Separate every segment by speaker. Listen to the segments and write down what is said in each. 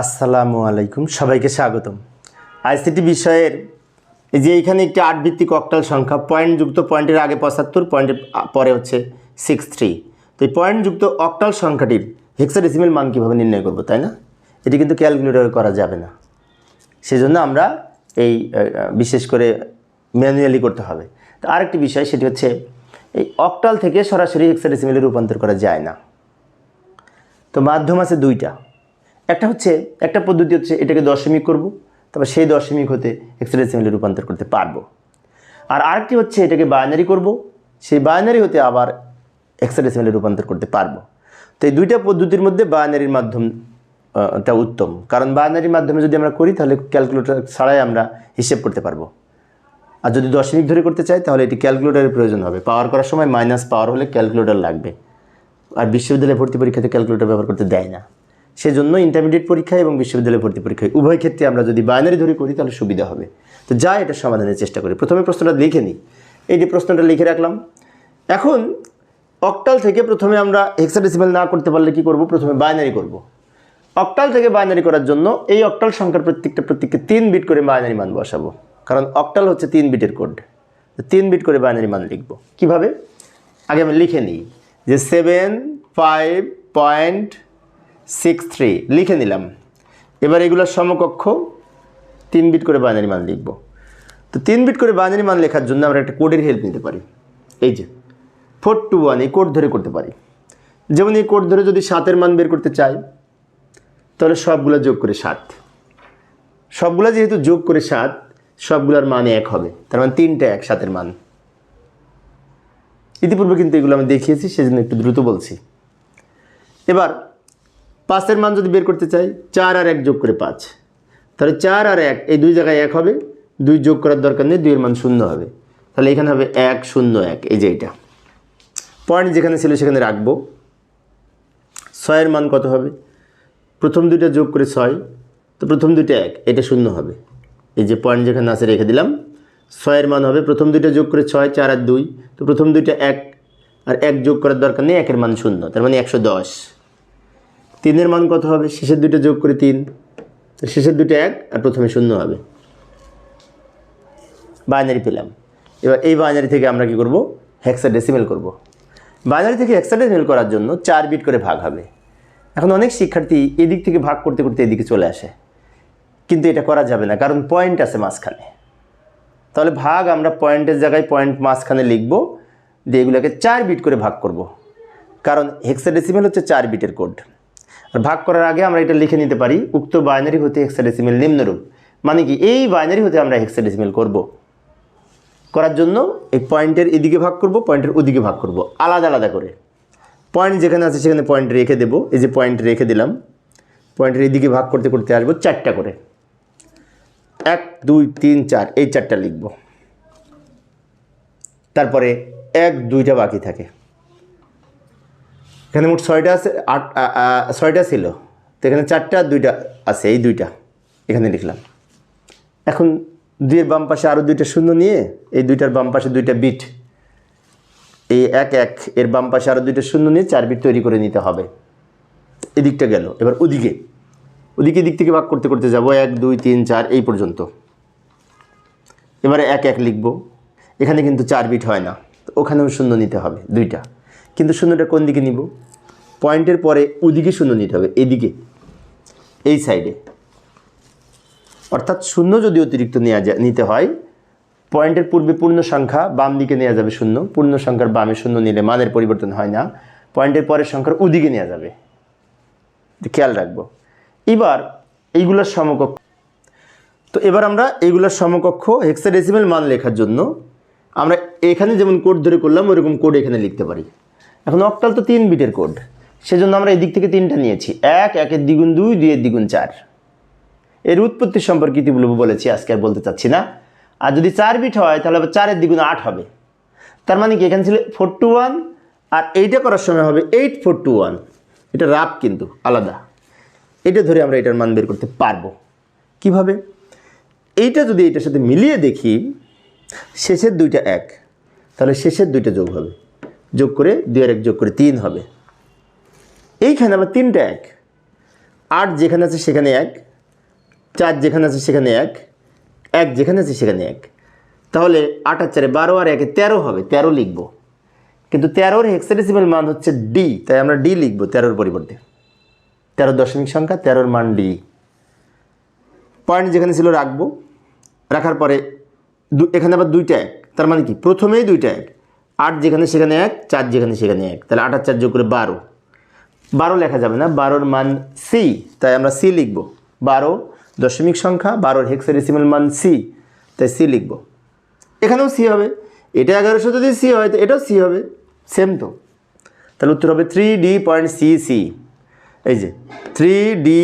Speaker 1: আসসালামু আলাইকুম, সবাইকে স্বাগতম। আইসিটি বিষয়ের এই যে এখানে একটি আট ভিত্তিক অক্টাল সংখ্যা পয়েন্ট যুক্ত পয়েন্টের আগে পঁচাত্তর পয়েন্টের পরে হচ্ছে সিক্স থ্রি তো এই পয়েন্ট যুক্ত অক্টাল সংখ্যাটির হেক্সাডেসিমেল মান কীভাবে নির্ণয় করব, তাই না? এটি কিন্তু ক্যালকুলেটর করা যাবে না। সেজন্য আমরা এই বিশেষ করে ম্যানুয়ালি করতে হবে। তো আরেকটি বিষয়, সেটি হচ্ছে এই অক্টাল থেকে সরাসরি হেক্সাডেসিমেলে রূপান্তর করা যায় না। তো মাধ্যম আছে দুইটা। একটা হচ্ছে একটা পদ্ধতি হচ্ছে এটাকে দশমিক করব তারপর সেই দশমিক হতে হেক্সাডেসিমেলে রূপান্তর করতে পারব। আর আরেকটি হচ্ছে এটাকে বাইনারি করব সেই বাইনারি হতে আবার হেক্সাডেসিমেলে রূপান্তর করতে পারব। তো এই দুইটা পদ্ধতির মধ্যে বাইনারির মাধ্যম আহ, টা উত্তম। কারণ বাইনারির মাধ্যমে যদি আমরা করি তাহলে ক্যালকুলেটর ছাড়াই আমরা হিসেব করতে পারব। আর যদি দশমিক ধরে করতে চাই তাহলে এটি ক্যালকুলেটরের প্রয়োজন হবে। পাওয়ার করার সময় মাইনাস পাওয়ার হলে ক্যালকুলেটর লাগবে। আর বিশ্ববিদ্যালয়ে ভর্তি পরীক্ষাতে ক্যালকুলেটর ব্যবহার করতে দেয় না। সেজন্য ইন্টারমিডিয়েট পরীক্ষা এবং বিশ্ববিদ্যালয় ভর্তি পরীক্ষায়, উভয় ক্ষেত্রে আমরা যদি বাইনারি ধরে করি তাহলে সুবিধা হবে। তো যা এটা সমাধানের চেষ্টা করি। প্রথমে প্রশ্নটা লিখে নিই। এই যে প্রশ্নটা লিখে রাখলাম। এখন অক্টাল থেকে প্রথমে আমরা হেক্সাডেসিমেল না করতে পারলে কি করব? প্রথমে বাইনারি করব। অক্টাল থেকে বাইনারি করার জন্য এই অক্টাল সংখ্যার প্রত্যেকটা প্রত্যেককে তিন বিট করে বাইনারি মান বসাবো। কারণ অক্টাল হচ্ছে তিন বিটের কোড তিন বিট করে বাইনারি মান লিখব। কীভাবে? আগে আমি লিখে নিই যে seven five point six three লিখে নিলাম। এবার এগুলোর সমকক্ষ তিন বিট করে বাইনারি মান লিখব। তো তিন বিট করে বাইনারি মান লেখার জন্য আমরা একটা কোডের হেল্প নিতে পারি। এই যে ফোর টু ওয়ান এই কোড ধরে করতে পারি। যেমন এই কোড ধরে যদি সাতের মান বের করতে চাই, তাহলে সবগুলো যোগ করে সাত। সবগুলো যেহেতু যোগ করে সাত, সবগুলোর মান এক হবে। তার মানে তিনটা এক, সাতের মান। ইতিপূর্বে কিন্তু এগুলো আমি দেখিয়েছি, সেজন্য একটু দ্রুত বলছি। এবার পাঁচের মান যদি বের করতে চাই, চার আর এক যোগ করে পাঁচ। তাহলে চার আর এক, এই দুই জায়গায় এক হবে, দুই যোগ করার দরকার নেই, দুইয়ের মান শূন্য হবে। তাহলে এখানে হবে এক, শূন্য, এক, এই যে এটা। পয়েন্ট যেখানে ছিল সেখানে রাখব। ছয়ের মান কত হবে? প্রথম দুইটা যোগ করে ছয়, তো প্রথম দুইটা এক, এটা শূন্য হবে। এই যে পয়েন্ট যেখানে আছে, রেখে দিলাম। ছয়ের মান হবে, প্রথম দুইটা যোগ করে ছয়, চার আর দুই, তো প্রথম দুইটা এক, আর এক যোগ করার দরকার নেই, একের মান শূন্য, তার মানে একশো দশ। তিনের মান কত হবে? শেষের দুইটা যোগ করে তিন। শেষের দুইটা এক, আর প্রথমে শূন্য হবে। বাইনারি পেলাম। এবার এই বাইনারি থেকে আমরা কি করব? হেক্সাডেসিমেল করব। বাইনারি থেকে হেক্সাডেসিমেল করার জন্য চার বিট করে ভাগ হবে। এখন অনেক শিক্ষার্থী এদিক থেকে ভাগ করতে করতে এদিকে চলে আসে। কিন্তু এটা করা যাবে না, কারণ পয়েন্ট আছে মাঝখানে। তাহলে ভাগ আমরা পয়েন্টের জায়গায় পয়েন্ট মাঝখানে লিখব, দিয়ে এগুলোকে চার বিট করে ভাগ করব। কারণ হেক্সাডেসিমেল হচ্ছে চার বিটের কোড আর ভাগ করার আগে আমরা এটা লিখে নিতে পারি, উক্ত বাইনারি হতে হেক্সাডেসিমেল নিম্নরূপ। মানে কি, এই বাইনারি হতে আমরা হেক্সাডেসিমেল করব। করার জন্য এই পয়েন্টের এদিকে ভাগ করব, পয়েন্টের ওদিকে ভাগ করব, আলাদা আলাদা করে। পয়েন্ট যেখানে আছে সেখানে পয়েন্ট রেখে দেবো, এই যে পয়েন্ট রেখে দিলাম। পয়েন্টের এদিকে ভাগ করতে করতে আসব চারটা করে। এক, দুই, তিন, চার, এই চারটা লিখব। তারপরে এক, দুইটা বাকি থাকে। এখানে মোট ছয়টা আছে, আট ছয়টা ছিল। তো এখানে চারটা, দুইটা আছে, এই দুইটা এখানে লিখলাম। এখন দুইয়ের বাম পাশে আরও দুইটা শূন্য নিয়ে এই দুইটার বাম পাশে দুইটা বিট। এই এক এক, এর বাম পাশে আরও দুইটা শূন্য নিয়ে চার বিট তৈরি করে নিতে হবে। এদিকটা গেল, এবার ওদিকে। ওদিকে দিক থেকে ভাগ করতে করতে যাব এক, দুই, তিন, চার, এই পর্যন্ত। এবারে এক এক লিখব। এখানে কিন্তু চার বিট হয় না ওখানেও শূন্য নিতে হবে দুইটা। কিন্তু শূন্যটা কোন দিকে নিব? পয়েন্টের পরে ওদিকে শূন্য নিতে হবে, এদিকে, এই সাইডে অর্থাৎ শূন্য যদি অতিরিক্ত নেওয়া যায়, নিতে হয়, পয়েন্টের পূর্বে পূর্ণ সংখ্যা বাম দিকে নেওয়া যাবে শূন্য, পূর্ণ সংখ্যার বামে শূন্য নিলে মানের পরিবর্তন হয় না, পয়েন্টের পরের সংখ্যার ওদিকে নেওয়া যাবে। খেয়াল রাখব। এবার এইগুলোর সমকক্ষ, তো এবার আমরা এইগুলোর সমকক্ষ হেক্সাডেসিমেল মান লেখার জন্য আমরা এখানে যেমন কোড ধরে করলাম, ওরকম কোড এখানে লিখতে পারি। এখন অক্টাল তো তিন বিটের কোড। সেজন্য আমরা এদিক থেকে তিনটা নিয়েছি। এক, একের দ্বিগুণ দুই, দুইয়ের দ্বিগুণ চার। এর উৎপত্তি সম্পর্কে ইতিপূর্বে বলেছি, আজকে আর বলতে চাচ্ছি না। আর যদি চার বিট হয়, তাহলে আবার চারের দ্বিগুণ আট হবে। তার মানে কি, এখানে ছিল ফোর টু ওয়ান আর এইটা করার সময় হবে এইট ফোর টু ওয়ান এটা রাপ কিন্তু, আলাদা। এটা ধরে আমরা এটার মান বের করতে পারব। কীভাবে? এইটা যদি এটার সাথে মিলিয়ে দেখি, শেষের দুইটা এক, তাহলে শেষের দুইটা যোগ হবে। যোগ করে দুই এক যোগ করে তিন হবে। এইখানে আবার তিনটা এক। আট যেখানে আছে সেখানে এক, চার যেখানে আছে সেখানে এক এক যেখানে আছে সেখানে এক। তাহলে আট আর চারে বারো আর একে তেরো হবে, তেরো লিখব। কিন্তু তেরোর হেক্সাডেসিমাল মান হচ্ছে ডি তাই আমরা ডি লিখব তেরোর পরিবর্তে। তেরো দশমিক সংখ্যা, তেরোর মান ডি পয়েন্ট যেখানে ছিল রাখব। রাখার পরে এখানে আবার দুইটা এক। তার মানে কি? প্রথমেই দুইটা এক। আট যেখানে সেখানে এক, চার যেখানে সেখানে এক। তাহলে আট আর চার যোগ করে বারো। বারো লেখা যাবে না, বারোর মান সি তাই আমরা সি লিখব। বারো দশমিক সংখ্যা, বারোর হেক্সাডেসিমাল মান সি তাই সি লিখব। এখানেও সি হবে। এটা এগারোশো যদি সি হয়, তো এটাও সি হবে। সেম তো। তাহলে উত্তর হবে three D point C C এই যে three D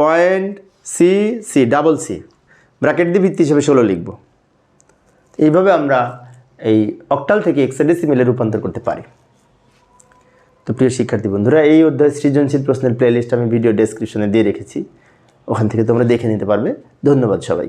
Speaker 1: point C C double C bracket দিয়ে ভিত্তি হিসেবে ষোলো লিখব। এইভাবে আমরা এই অক্টাল থেকে এক্সাডেসিমেলে রূপান্তর করতে পারে। তো প্রিয় শিক্ষার্থী বন্ধুরা, এই অধ্যায় সৃজনশীল প্রশ্নের প্লেলিস্ট আমি ভিডিও ডেসক্রিপশনে দিয়ে রেখেছি। ওখান থেকে তোমরা দেখে নিতে পারবে। ধন্যবাদ সবাই